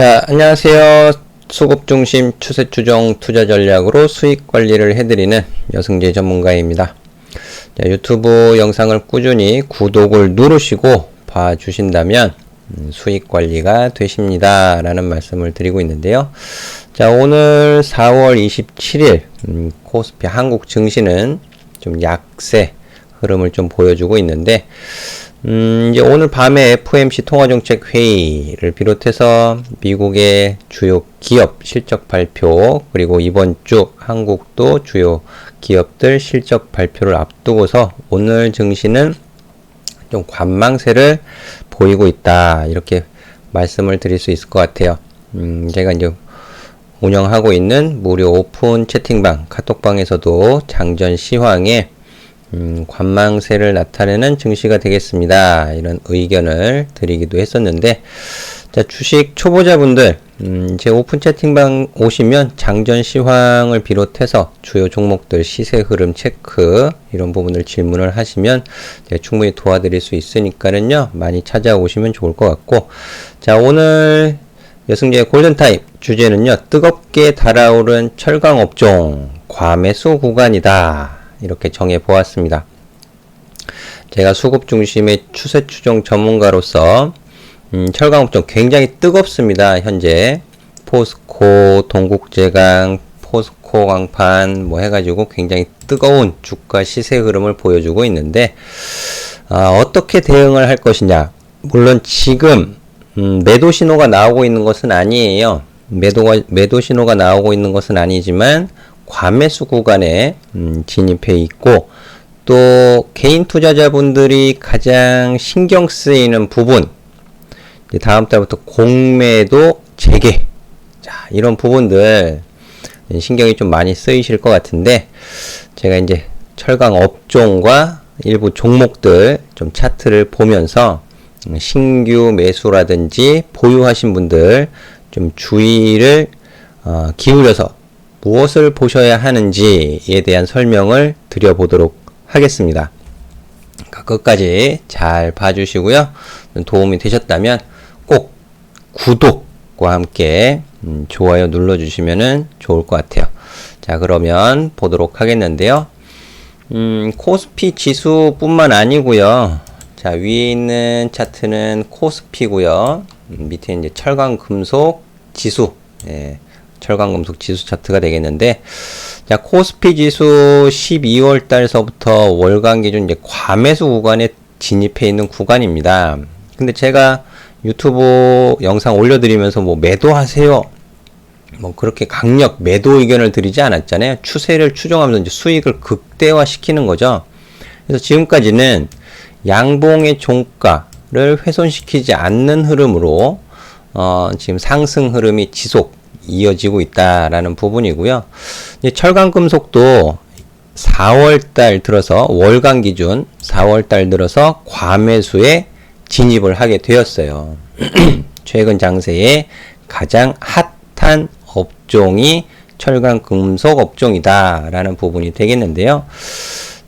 자, 안녕하세요. 수급 중심 추세 추종 투자 전략으로 수익 관리를 해드리는 여승재 전문가입니다. 자, 유튜브 영상을 꾸준히 구독을 누르시고 봐주신다면 음, 수익 관리가 되십니다. 라는 말씀을 드리고 있는데요. 자, 오늘 4월 27일, 음, 코스피 한국 증시는 좀 약세 흐름을 좀 보여주고 있는데, 음, 이제 오늘 밤에 FOMC 통화정책 회의를 비롯해서 미국의 주요 기업 실적 발표, 그리고 이번 주 한국도 주요 기업들 실적 발표를 앞두고서 오늘 증시는 좀 관망세를 보이고 있다. 이렇게 말씀을 드릴 수 있을 것 같아요. 음, 제가 이제 운영하고 있는 무료 오픈 채팅방, 카톡방에서도 장전 시황에 음, 관망세를 나타내는 증시가 되겠습니다. 이런 의견을 드리기도 했었는데, 자, 주식 초보자분들, 음, 제 오픈 채팅방 오시면 장전 시황을 비롯해서 주요 종목들 시세 흐름 체크, 이런 부분을 질문을 하시면 제가 충분히 도와드릴 수 있으니까는요, 많이 찾아오시면 좋을 것 같고, 자, 오늘 여승재 골든타임 주제는요, 뜨겁게 달아오른 철강 업종, 과매수 구간이다. 이렇게 정해 보았습니다. 제가 수급 중심의 추세 추종 전문가로서 음, 철강 업종 굉장히 뜨겁습니다. 현재 포스코, 동국제강, 포스코 강판 뭐 해가지고 굉장히 뜨거운 주가 시세 흐름을 보여주고 있는데 아, 어떻게 대응을 할 것이냐? 물론 지금 음, 매도 신호가 나오고 있는 것은 아니에요. 매도가 매도 신호가 나오고 있는 것은 아니지만 과매수 구간에 음, 진입해 있고 또 개인 투자자분들이 가장 신경 쓰이는 부분 다음 달부터 공매도 재개. 자 이런 부분들 신경이 좀 많이 쓰이실 것 같은데 제가 이제 철강 업종과 일부 종목들 좀 차트를 보면서 신규 매수라든지 보유하신 분들 좀 주의를 어, 기울여서 무엇을 보셔야 하는지에 대한 설명을 드려보도록 하겠습니다. 그러니까 끝까지 잘 봐주시고요. 도움이 되셨다면 꼭 구독과 함께 음, 좋아요 눌러주시면 좋을 것 같아요. 자, 그러면 보도록 하겠는데요. 음, 코스피 지수뿐만 아니고요. 자, 위에 있는 차트는 코스피고요. 음, 밑에 이제 철강 금속 지수. 예. 철강금속 지수 차트가 되겠는데 자 코스피 지수 12월 달서부터 월간 기준 이제 과매수 구간에 진입해 있는 구간입니다. 근데 제가 유튜브 영상 올려드리면서 뭐 매도하세요. 뭐 그렇게 강력 매도 의견을 드리지 않았잖아요. 추세를 추종하면서 이제 수익을 극대화시키는 거죠. 그래서 지금까지는 양봉의 종가를 훼손시키지 않는 흐름으로 어, 지금 상승 흐름이 지속 이어지고 있다라는 부분이고요. 철강 금속도 4월 달 들어서 월간 기준 4월 달 들어서 과매수에 진입을 하게 되었어요. 최근 장세에 가장 핫한 업종이 철강 금속 업종이다라는 부분이 되겠는데요.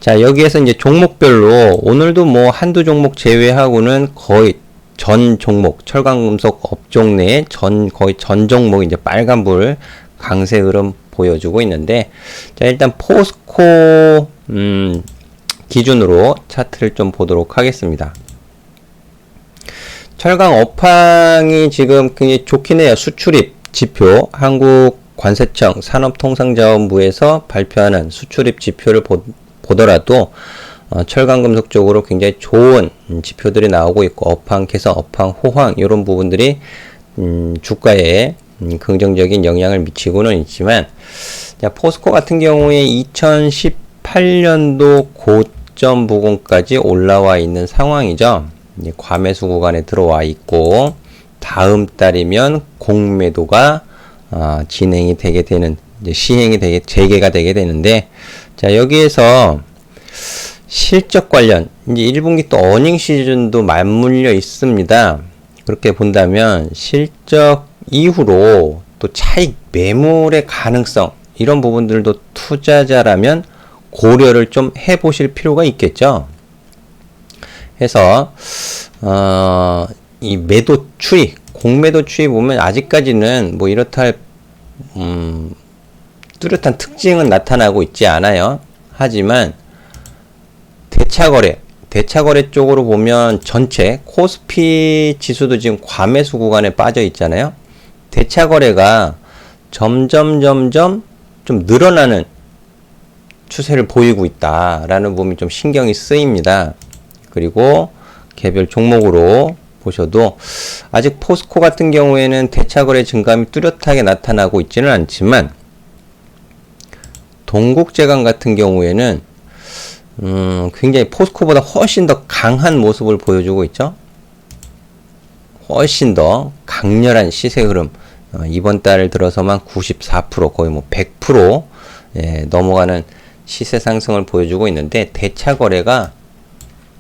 자, 여기에서 이제 종목별로 오늘도 뭐 한두 종목 제외하고는 거의 전 종목 철강금속 업종 내에 전 거의 전 종목 이제 빨간불 강세 흐름 보여주고 있는데 자 일단 포스코 음, 기준으로 차트를 좀 보도록 하겠습니다. 철강 업황이 지금 굉장히 좋긴 해요. 수출입 지표 한국 관세청 산업통상자원부에서 발표하는 수출입 지표를 보, 보더라도 어, 철강 금속 쪽으로 굉장히 좋은 지표들이 나오고 있고 업황 개선, 업황 호황 이런 부분들이 음, 주가에 음, 긍정적인 영향을 미치고는 있지만 자, 포스코 같은 경우에 2018년도 고점 부근까지 올라와 있는 상황이죠. 이제 과매수 구간에 들어와 있고 다음 달이면 공매도가 어, 진행이 되게 되는 이제 시행이 되게 재개가 되게 되는데 자 여기에서 실적 관련 이제 1분기 또 어닝 시즌도 맞물려 있습니다. 그렇게 본다면 실적 이후로 또 차익 매물의 가능성 이런 부분들도 투자자라면 고려를 좀 해보실 필요가 있겠죠. 해서 어, 이 매도 추이 공매도 추이 보면 아직까지는 뭐 이렇다 할, 음, 뚜렷한 특징은 나타나고 있지 않아요. 하지만 대차거래, 대차거래 쪽으로 보면 전체 코스피 지수도 지금 과매수 구간에 빠져 있잖아요. 대차거래가 점점 점점 좀 늘어나는 추세를 보이고 있다라는 부분이 좀 신경이 쓰입니다. 그리고 개별 종목으로 보셔도 아직 포스코 같은 경우에는 대차거래 증감이 뚜렷하게 나타나고 있지는 않지만 동국제강 같은 경우에는 음, 굉장히 포스코보다 훨씬 더 강한 모습을 보여주고 있죠. 훨씬 더 강렬한 시세 흐름. 어, 이번 달 들어서만 94% 거의 뭐 100% 예, 넘어가는 시세 상승을 보여주고 있는데 대차 거래가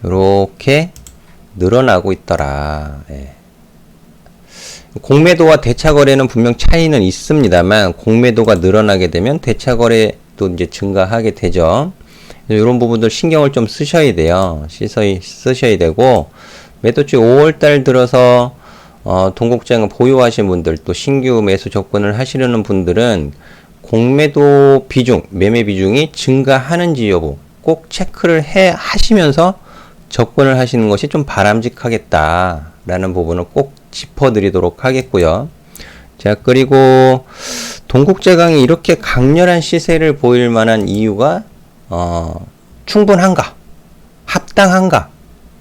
이렇게 늘어나고 있더라. 예. 공매도와 대차 거래는 분명 차이는 있습니다만 공매도가 늘어나게 되면 대차 거래도 이제 증가하게 되죠. 이런 부분들 신경을 좀 쓰셔야 돼요. 시서히 쓰셔야 되고 매도주 5월 달 들어서 어, 동국장을 보유하신 분들 또 신규 매수 접근을 하시려는 분들은 공매도 비중, 매매 비중이 증가하는지 여부 꼭 체크를 해 하시면서 접근을 하시는 것이 좀 바람직하겠다라는 부분을 꼭 짚어드리도록 하겠고요. 자, 그리고 동국제강이 이렇게 강렬한 시세를 보일 만한 이유가 어, 충분한가? 합당한가?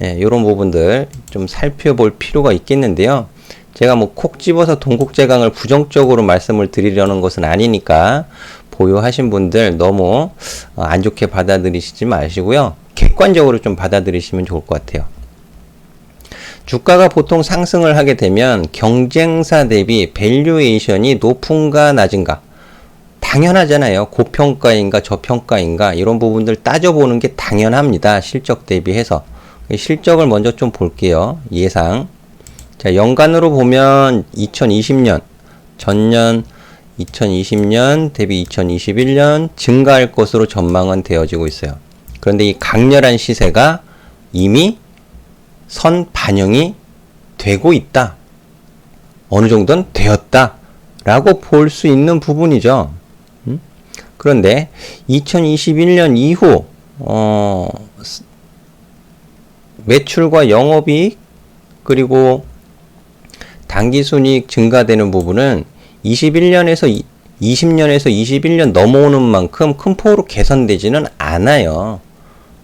예, 이런 부분들 좀 살펴볼 필요가 있겠는데요. 제가 뭐 콕 집어서 동국제강을 부정적으로 말씀을 드리려는 것은 아니니까 보유하신 분들 너무 어, 안 좋게 받아들이시지 마시고요. 객관적으로 좀 받아들이시면 좋을 것 같아요. 주가가 보통 상승을 하게 되면 경쟁사 대비 밸류에이션이 높은가 낮은가 당연하잖아요. 고평가인가 저평가인가 이런 부분들 따져보는 게 당연합니다. 실적 대비해서 실적을 먼저 좀 볼게요. 예상 자 연간으로 보면 2020년 전년 2020년 대비 2021년 증가할 것으로 전망은 되어지고 있어요. 그런데 이 강렬한 시세가 이미 선 반영이 되고 있다. 어느 정도는 되었다. 라고 볼 수 있는 부분이죠. 음? 그런데 2021년 이후, 어, 매출과 영업이익, 그리고 당기순이익 증가되는 부분은 21년에서 20년에서 21년 넘어오는 만큼 큰 폭으로 개선되지는 않아요.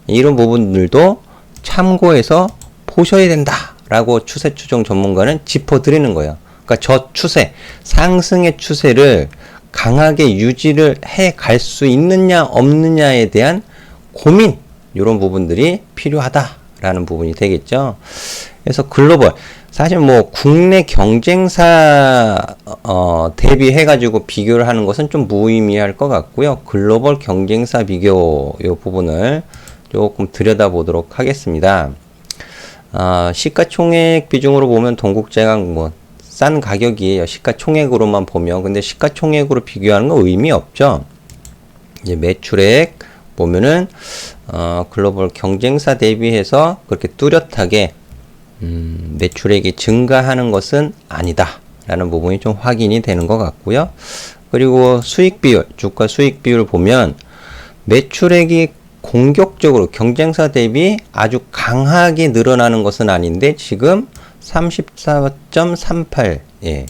이런 부분들도 참고해서 보셔야 된다라고 추세 추정 전문가는 짚어드리는 거예요. 그러니까 저 추세, 상승의 추세를 강하게 유지를 해 갈 수 있느냐 없느냐에 대한 고민 이런 부분들이 필요하다라는 부분이 되겠죠. 그래서 글로벌 사실 뭐 국내 경쟁사 어, 대비해 가지고 비교를 하는 것은 좀 무의미할 것 같고요. 글로벌 경쟁사 비교 이 부분을 조금 들여다보도록 하겠습니다. 어, 시가총액 비중으로 보면 동국제강 뭐 싼 가격이에요. 시가총액으로만 보면 근데 시가총액으로 비교하는 건 의미 없죠. 이제 매출액 보면은 어, 글로벌 경쟁사 대비해서 그렇게 뚜렷하게 음, 매출액이 증가하는 것은 아니다. 라는 부분이 좀 확인이 되는 것 같고요. 그리고 수익 비율, 주가 수익 비율 보면 매출액이 공격적으로 경쟁사 대비 아주 강하게 늘어나는 것은 아닌데 지금 34.38 예.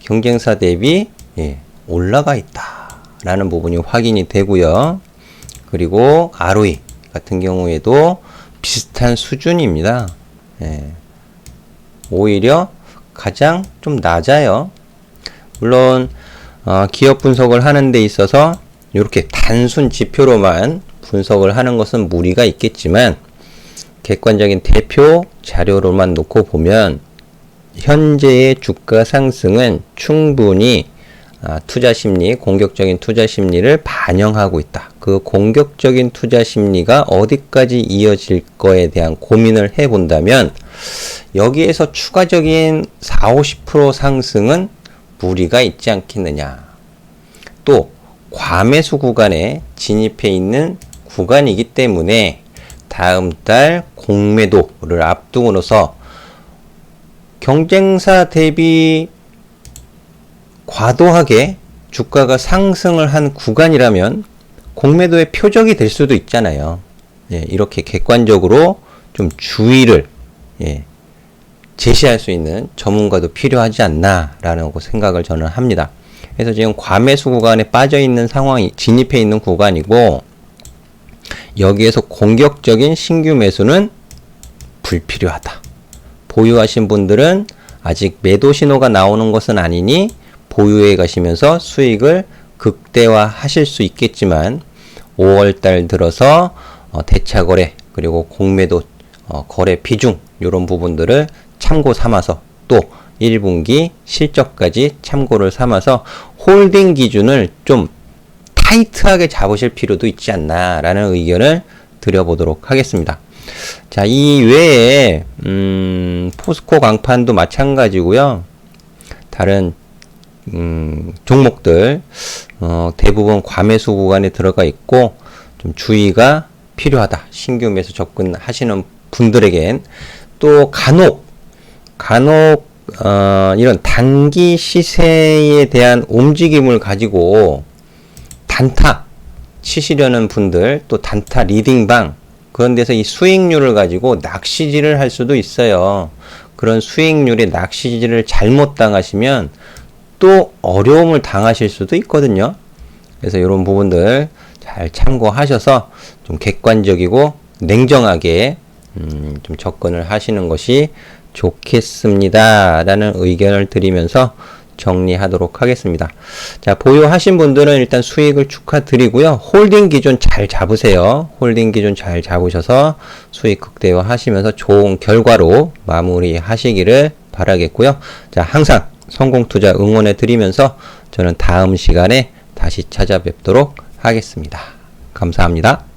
경쟁사 대비 예. 올라가 있다라는 부분이 확인이 되고요. 그리고 ROE 같은 경우에도 비슷한 수준입니다. 예. 오히려 가장 좀 낮아요. 물론 어, 기업 분석을 하는 데 있어서 이렇게 단순 지표로만 분석을 하는 것은 무리가 있겠지만 객관적인 대표 자료로만 놓고 보면 현재의 주가 상승은 충분히 아, 투자 심리, 공격적인 투자 심리를 반영하고 있다. 그 공격적인 투자 심리가 어디까지 이어질 거에 대한 고민을 해 본다면 여기에서 추가적인 4, 50% 상승은 무리가 있지 않겠느냐. 또 과매수 구간에 진입해 있는 구간이기 때문에 다음 달 공매도를 앞두고서 경쟁사 대비 과도하게 주가가 상승을 한 구간이라면 공매도의 표적이 될 수도 있잖아요. 예, 이렇게 객관적으로 좀 주의를 예, 제시할 수 있는 전문가도 필요하지 않나라는 생각을 저는 합니다. 그래서 지금 과매수 구간에 빠져 있는 상황이 진입해 있는 구간이고 여기에서 공격적인 신규 매수는 불필요하다. 보유하신 분들은 아직 매도 신호가 나오는 것은 아니니 보유해 가시면서 수익을 극대화 하실 수 있겠지만 5월 달 들어서 어, 대차 거래 그리고 공매도 어, 거래 비중 이런 부분들을 참고 삼아서 또 1분기 실적까지 참고를 삼아서 홀딩 기준을 좀 타이트하게 잡으실 필요도 있지 않나라는 의견을 드려보도록 하겠습니다. 자, 이 외에 음, 포스코 강판도 마찬가지고요. 다른 음, 종목들 어, 대부분 과매수 구간에 들어가 있고 좀 주의가 필요하다. 신규 매수 접근하시는 분들에겐 또 간혹 간혹 어, 이런 단기 시세에 대한 움직임을 가지고 단타 치시려는 분들 또 단타 리딩방 그런 데서 이 수익률을 가지고 낚시질을 할 수도 있어요. 그런 수익률의 낚시질을 잘못 당하시면 또 어려움을 당하실 수도 있거든요. 그래서 이런 부분들 잘 참고하셔서 좀 객관적이고 냉정하게 음, 좀 접근을 하시는 것이 좋겠습니다. 라는 의견을 드리면서 정리하도록 하겠습니다. 자, 보유하신 분들은 일단 수익을 축하드리고요. 홀딩 기준 잘 잡으세요. 홀딩 기준 잘 잡으셔서 수익 극대화 하시면서 좋은 결과로 마무리 하시기를 바라겠고요. 자, 항상 성공 투자 응원해 드리면서 저는 다음 시간에 다시 찾아뵙도록 하겠습니다. 감사합니다.